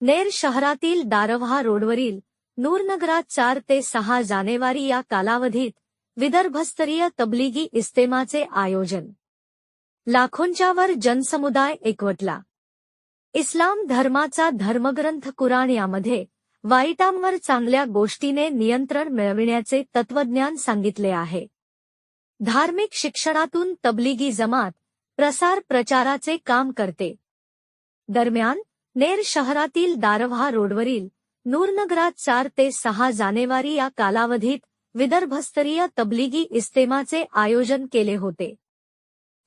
नेर शहरातील दारव्हा रोडवरील नूरनगरात चार ते सहा जानेवारी या कालावधीत विदर्भस्तरीय तबलिगी इस्तेमाचे आयोजन. लाखोंच्यावर जनसमुदाय एकवटला. इस्लाम धर्माचा धर्मग्रंथ कुराण यामध्ये वाईटांवर चांगल्या गोष्टीने नियंत्रण मिळविण्याचे तत्वज्ञान सांगितले आहे. धार्मिक शिक्षणातून तबलिगी जमात प्रसार प्रचाराचे काम करते. दरम्यान नेर शहरातील दारव्हा रोडवरील नूरनगरात चार ते सहा जानेवारी या कालावधीत विदर्भस्तरीय तबलिगी इस्तेमाचे आयोजन केले होते.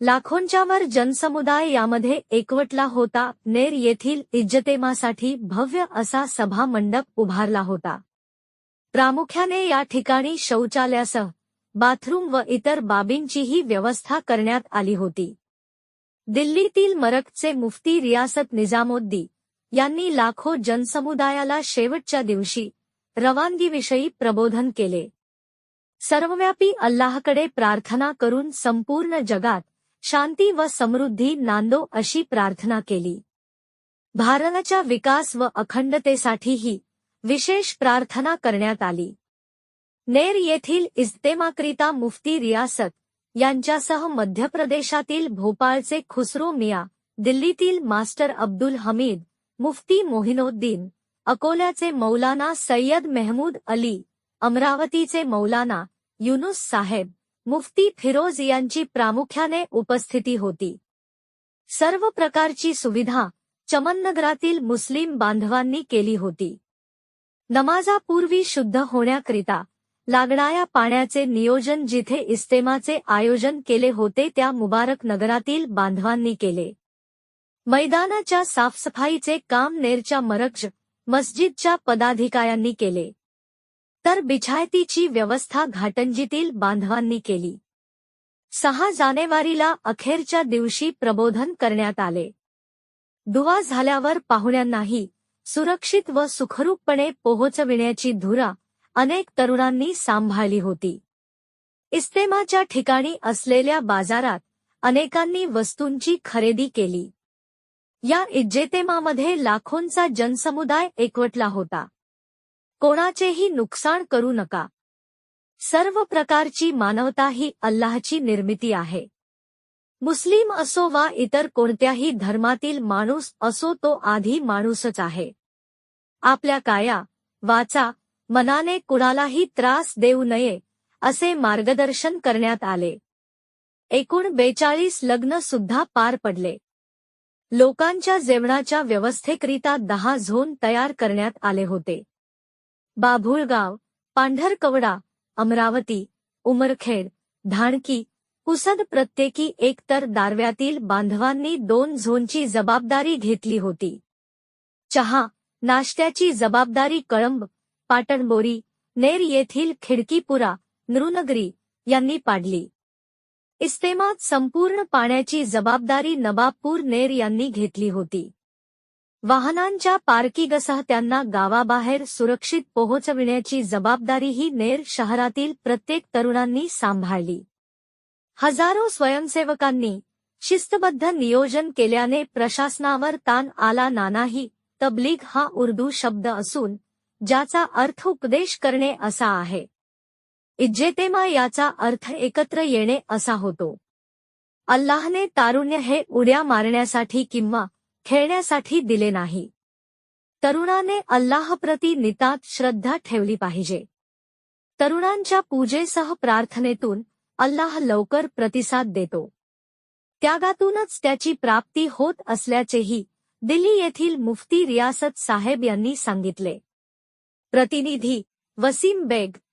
लाखोंच्यावर जनसमुदाय यामध्ये एकवटला होता. नेर येथील इज्जतेमासाठी भव्य असा सभा मंडप उभारला होता. प्रामुख्याने या ठिकाणी शौचालयासह बाथरूम व इतर बाबींचीही व्यवस्था करण्यात आली होती. दिल्लीतील मरकचे मुफ्ती रियासत निजामोद्दी यांनी लाखो जनसमुदायाला शेवटच्या दिवशी रवानगीविषयी प्रबोधन केले. सर्वव्यापी अल्लाहकडे प्रार्थना करून संपूर्ण जगात शांती व समृद्धी नांदो अशी प्रार्थना केली. भारताच्या विकास व अखंडतेसाठीही विशेष प्रार्थना करण्यात आली. नेर येथील इस्तेमाकरिता मुफ्ती रियासत यांच्यासह मध्य प्रदेशातील भोपाळचे खुसरो मिया दिल्लीतील मास्टर अब्दुल हमीद मुफ्ती मोहिनोद्दीन अकोल्याचे मौलाना सय्यद मेहमूद अली अमरावतीचे मौलाना युनुस साहेब मुफ्ती फिरोज यांची प्रामुख्याने उपस्थिती होती. सर्व प्रकारची सुविधा चमननगरातील मुस्लिम बांधवांनी केली होती. नमाजापूर्वी शुद्ध होण्याकरिता लागणाऱ्या पाण्याचे नियोजन जिथे इस्तेमाचे आयोजन केले होते त्या मुबारक नगरातील बांधवांनी केले. मैदानाच्या साफसफाईचे काम नेरच्या मरक्ष मस्जिदच्या पदाधिकाऱ्यांनी केले. तर बिछायतीची व्यवस्था घाटंजीतील बांधवांनी केली. सहा जानेवारीला अखेरच्या दिवशी प्रबोधन करण्यात आले. दुवा झाल्यावर पाहुण्यांनाही सुरक्षित व सुखरूपपणे पोहोचविण्याची धुरा अनेक तरुणांनी सांभाळली होती. इस्तेमाच्या ठिकाणी असलेल्या बाजारात अनेकांनी वस्तूंची खरेदी केली. या इज्जेतेमामध्ये लाखोंचा जनसमुदाय एकवटला होता. कोणाचेही नुकसान करू नका. सर्व प्रकारची मानवता ही अल्लाहची निर्मिती आहे. मुस्लिम असो वा इतर कोणत्याही धर्मातील माणूस असो तो आधी माणूसच आहे. आपल्या काया वाचा मनाने कुणालाही त्रास देऊ नये असे मार्गदर्शन करण्यात आले. एकूण बेचाळीस लग्न सुद्धा पार पडले. लोकांच्या जेवणाच्या व्यवस्थेकरिता दहा झोन तयार करण्यात आले होते. बाभुळगाव पांढरकवडा अमरावती उमरखेड धाणकी कुसद प्रत्येकी एकतर दारव्यातील बांधवांनी दोन झोनची जबाबदारी घेतली होती. चहा नाश्त्याची जबाबदारी कळंब पाटणबोरी नेर येथील खिडकीपुरा नृनगरी यांनी पाडली. इस्तेमात संपूर्ण पाण्याची जबाबदारी नबाबपूर नेर यांनी घेतली होती. वाहनांच्या पार्किंगसह त्यांना गावाबाहेर सुरक्षित पोहोचविण्याची जबाबदारीही नेर शहरातील प्रत्येक तरुणांनी सांभाळली. हजारो स्वयंसेवकांनी शिस्तबद्ध नियोजन केल्याने प्रशासनावर ताण आला नानाही तबलीग हा उर्दू शब्द असून ज्याचा अर्थ उपदेश करणे असा आहे. इज्जेतेमा याचा अर्थ एकत्र येणे असा होतो. अल्लाहने तारुण्य हे उड्या मारण्यासाठी किंवा खेळण्यासाठी दिले नाही. तरुणाने अल्लाहप्रती नितात श्रद्धा ठेवली पाहिजे. तरुणांच्या पूजेसह प्रार्थनेतून अल्लाह लवकर प्रतिसाद देतो. त्यागातूनच त्याची प्राप्ती होत असल्याचेही दिल्ली येथील मुफ्ती रियासत साहेब यांनी सांगितले. प्रतिनिधी Wasim Baig